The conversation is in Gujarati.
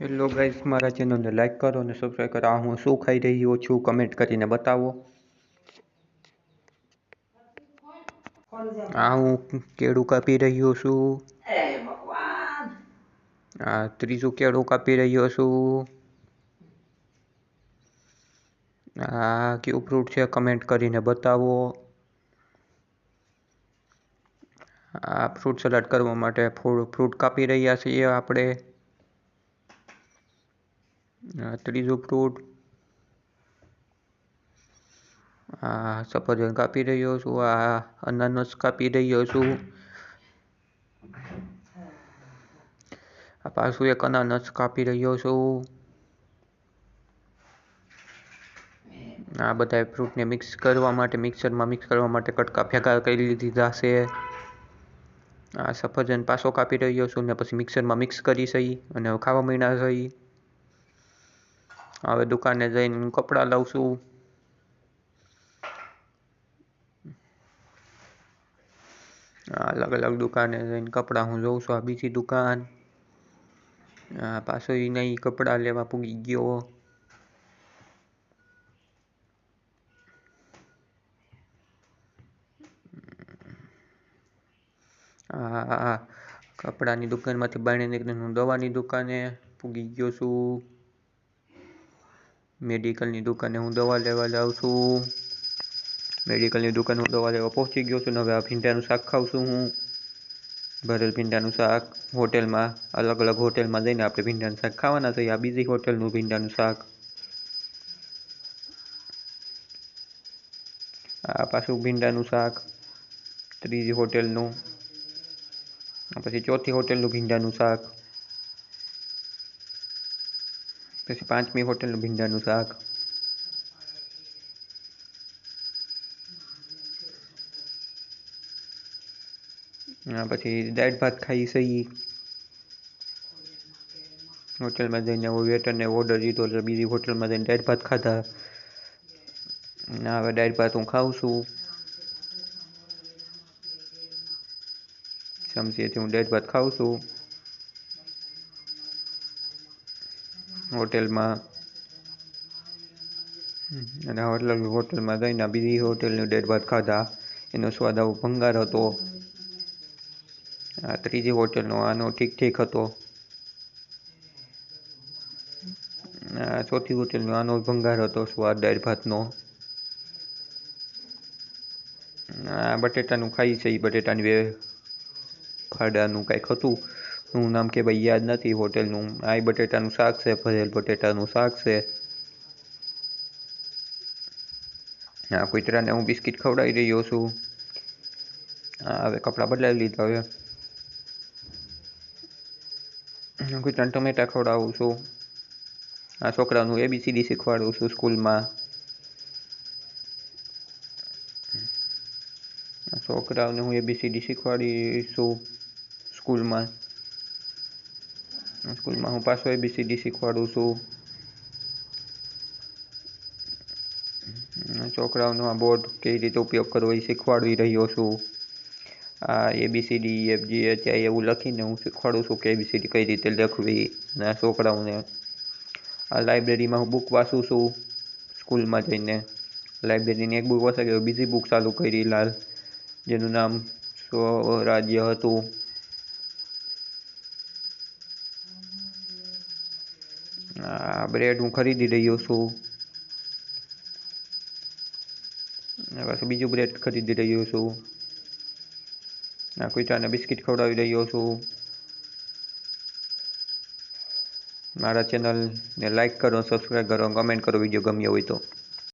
હેલો ગાઈસ મારા ચેનલને લાઈક કરો અને સબસ્ક્રાઈબ કરો. આ હું શું ખાઈ રહ્યો છું કમેન્ટ કરીને બતાવો. આ હું કેળું કાપી રહ્યો છું. આ ત્રીજું કેળું કાપી રહ્યો છું. આ કયું ફ્રૂટ છે કમેન્ટ કરીને બતાવો. આ ફ્રૂટ સલાડ કરવા માટે ફ્રૂટ કાપી રહ્યા છીએ આપણે. ત્રીજું ફ્રૂટ આ સફરજન કાપી રહ્યો છું, આ અનાનસ કાપી રહ્યો છું. આ પાછું એક અનાનસ કાપી રહ્યો છું. આ બધા ફ્રૂટને મિક્સ કરવા માટે મિક્સરમાં મિક્સ કરવા માટે કટકા ભેગા કરી દીધા છે આ સફરજન પાછો કાપી રહ્યો છું ને પછી મિક્સરમાં મિક્સ કરી સહી અને ખાવા મહિના સહી. હવે દુકાને જઈને હું કપડાં લઉં છું. અલગ અલગ દુકાને જઈને કપડાં હું જોઉં છું. આ બીજી દુકાન. પાછો એ નહીં કપડાં લેવા પૂગી ગયો. હા કપડાની દુકાનમાંથી બાયણે નીકળીને હું દવાની દુકાને પૂગી ગયો છું. મેડિકલની દુકાને હું દવા લેવા જાઉં છું. મેડિકલની દુકાન હું દવા લેવા પહોંચી ગયો છું હવે આ ભીંડાનું શાક ખાઉં છું હું. ભરેલ ભીંડાનું શાક, હોટેલમાં અલગ અલગ હોટેલમાં જઈને આપણે ભીંડાનું શાક ખાવાના છે. આ બીજી હોટેલનું ભીંડાનું શાક. આ પાછું ભીંડાનું શાક, ત્રીજી હોટેલનું પછી ચોથી હોટેલનું ભીંડાનું શાક. પછી પાંચમી હોટલનું ભીંડાનું શાક. પછી દાળ ભાત ખાઈ સહી હોટલમાં જઈને વેટરને ઓર્ડર દીધો એટલે બીજી હોટલમાં જઈને દાળ ભાત ખાધા. હવે દાળ ભાત હું ખાઉં છું. ચમચીથી હું દાળ ભાત ખાઉં છું. હોટેલમાં. અને હોટલ હોટલમાં જઈને બીજી હોટેલની દાળ ભાત ખાધા. એનો સ્વાદ આવો ભંગાર હતો. આ ત્રીજી હોટેલનો આનો ઠીક ઠીક હતો. ચોથી હોટેલનો આનો ભંગાર હતો સ્વાદ, દાળ ભાતનો. આ બટેટાનું ખાઈ છે એ બટેટાની બે ફાડાનું કાંઈક હતું. શું નામ કે ભાઈ યાદ નથી હોટેલનું આ બટેટાનું શાક છે, ભરેલ બટેટાનું શાક છે. આ કૂતરાને હું બિસ્કિટ ખવડાવી રહ્યો છું. હવે કપડાં બદલાવી લીધા હવે. કૂતરાને ટમેટા ખવડાવું છું. આ છોકરાનું એબીસીડી શીખવાડું છું સ્કૂલમાં. છોકરાઓને હું એબીસીડી શીખવાડીશું સ્કૂલમાં. સ્કૂલમાં હું પાછો એબીસીડી શીખવાડું છું. છોકરાઓનો આ બોર્ડ કેવી રીતે ઉપયોગ કરવો એ શીખવાડી રહ્યો છું. આ A B C D F G H I એવું લખીને હું શીખવાડું છું કે એબીસીડી કઈ રીતે લખવી અને છોકરાઓને. આ લાઇબ્રેરીમાં હું બુક વાંચું છું સ્કૂલમાં જઈને. લાઇબ્રેરીની એક બુક વાંચી બીજી બુક ચાલુ કરી લાલ, જેનું નામ સ્વરાજ્ય હતું. આ બ્રેડ હું ખરીદી રહ્યો છું. પાછું બીજું બ્રેડ ખરીદી રહ્યો છું. આ કુતરાને બિસ્કિટ ખવડાવી રહ્યો છું. મારા ચેનલને લાઈક કરો સબસ્ક્રાઈબ કરો કમેન્ટ કરો વીડિયો ગમ્યો હોય તો.